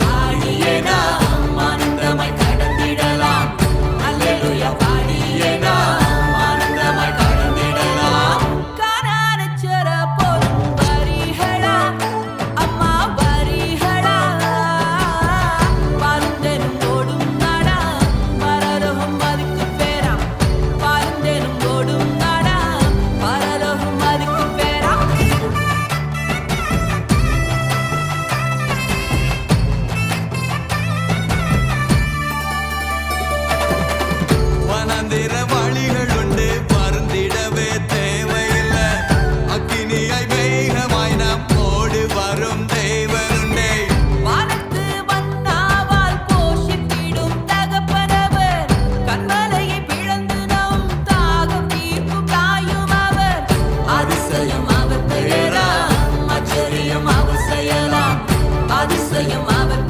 பாடியனா your mom and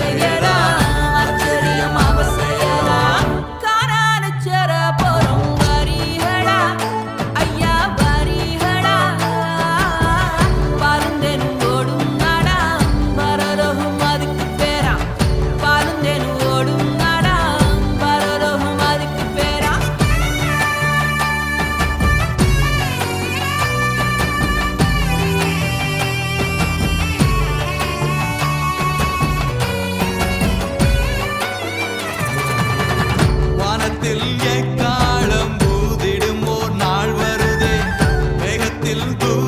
lindo.